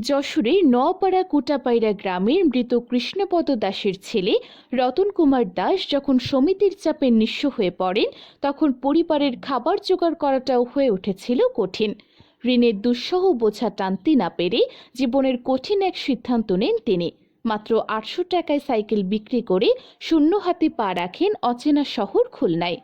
যশোরের নওপাড়া কুটাপাইরা গ্রামের মৃত কৃষ্ণপদ দাসের ছেলে রতন কুমার দাস যখন সমিতির চাপে নিঃস্ব হয়ে পড়েন, তখন পরিবারের খাবার জোগাড় করাটাও হয়ে উঠেছিল কঠিন। ঋণের দুঃসহ বোঝা টানতে না পেরে জীবনের কঠিন এক সিদ্ধান্ত নেন তিনি। মাত্র আটশো টাকায় সাইকেল বিক্রি করে শূন্য হাতে পা রাখেন অচেনা শহর খুলনায়।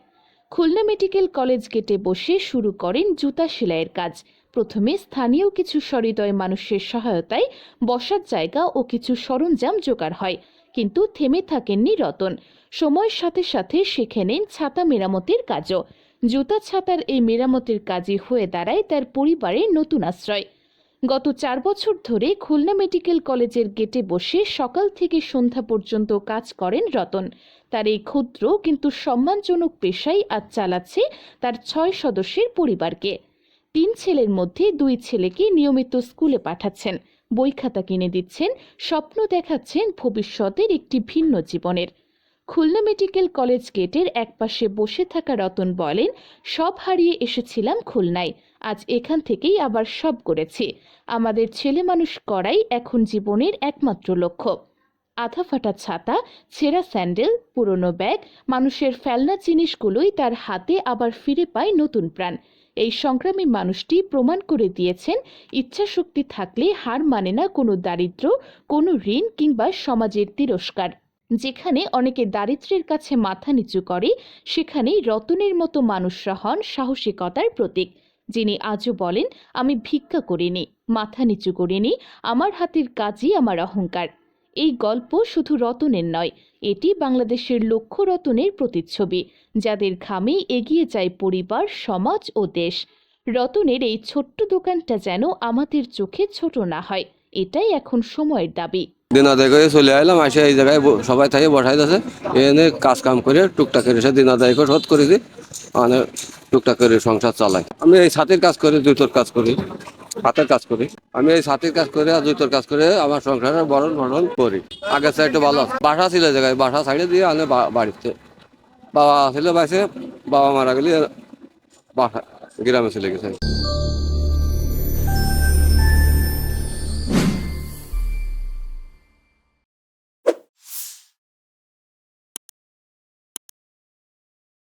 খুলনা মেডিকেল কলেজ গেটে বসে শুরু করেন জুতা সেলাইয়ের কাজ। প্রথমে স্থানীয় কিছু সহৃদয় মানুষের সহায়তায় বসার জায়গা ও কিছু সরঞ্জাম জোগাড় হয়, কিন্তু থেমে থাকেননি রতন। সময়ের সাথে সাথে শিখে নেন ছাতা মেরামতের কাজও। জুতা ছাতার এই মেরামতের কাজই হয়ে দাঁড়ায় তার পরিবারের নতুন আশ্রয়। গত চার বছর ধরে খুলনা মেডিকেল কলেজের গেটে বসে সকাল থেকে সন্ধ্যা পর্যন্ত কাজ করেন রতন। তার এই ক্ষুদ্র কিন্তু সম্মানজনক পেশাই আজ চালাচ্ছে তার ছয় সদস্যের পরিবারকে। তিন ছেলের মধ্যে দুই ছেলেকে নিয়মিত স্কুলে পাঠাচ্ছেন। বই খাতা কিনে দিচ্ছেন, স্বপ্ন দেখাচ্ছেন ভবিষ্যতের একটি ভিন্ন জীবনের। খুলনা মেডিকেল কলেজ গেটের একপাশে বসে থাকা রতন বলেন, সব হারিয়ে এসেছিলাম খুলনায়, আজ এখান থেকেই আবার সব করেছি। আমাদের ছেলে মানুষ করাই এখন জীবনের একমাত্র লক্ষ্য। আধা ফাটা ছাতা, ছেঁড়া স্যান্ডেল, পুরনো ব্যাগ, মানুষের ফেলনা জিনিসগুলোই তার হাতে আবার ফিরে পায় নতুন প্রাণ। এই সংগ্রামী মানুষটি প্রমাণ করে দিয়েছেন ইচ্ছাশক্তি থাকলে হার মানে না কোনো দারিদ্র কোনো ঋণ কিংবা সমাজের তিরস্কার। যেখানে অনেকে দারিদ্র্যের কাছে মাথা নিচু করে, সেখানেই রতনের মতো মানুষরা হন সাহসিকতার প্রতীক, যিনি আজও বলেন, আমি ভিক্ষা করিনি, মাথা নিচু করিনি, আমার হাতের কাজই আমার অহংকার। এই গল্প শুধু রতনের নয়, এটি বাংলাদেশের লক্ষ্য রতনের প্রতিচ্ছবি, যাদের ঘামে এগিয়ে যায় পরিবার, সমাজ ও দেশ। রতনের এই ছোট্ট দোকানটা যেন আমাদের চোখে ছোট না হয়, এটাই এখন সময়ের দাবি। দিন করে চলে আইলাম আসে এই জায়গায় সবাই থাকে, বসাই আছে এনে কাজ কাম করে টুকটাক করে দিন আদায় করে শোধ করেছি মানে টুকটাক করে সংসার চালাই। আমি এই ছাতির কাজ করি, জুতোর কাজ করি। হাতের কাজ করি। আমি এই হাতের কাজ করে আর জুতোর কাজ করে আমার সংসারের বরণ বরণ করি। আগের সাইডে ভালো বাসা ছিল জায়গায়। বাসা সাইডে দিয়ে আনে বাড়িতে। বাবা ছিল বাইসে, বাবা মারা গেলে বাসা গ্রামে চলে গেছে।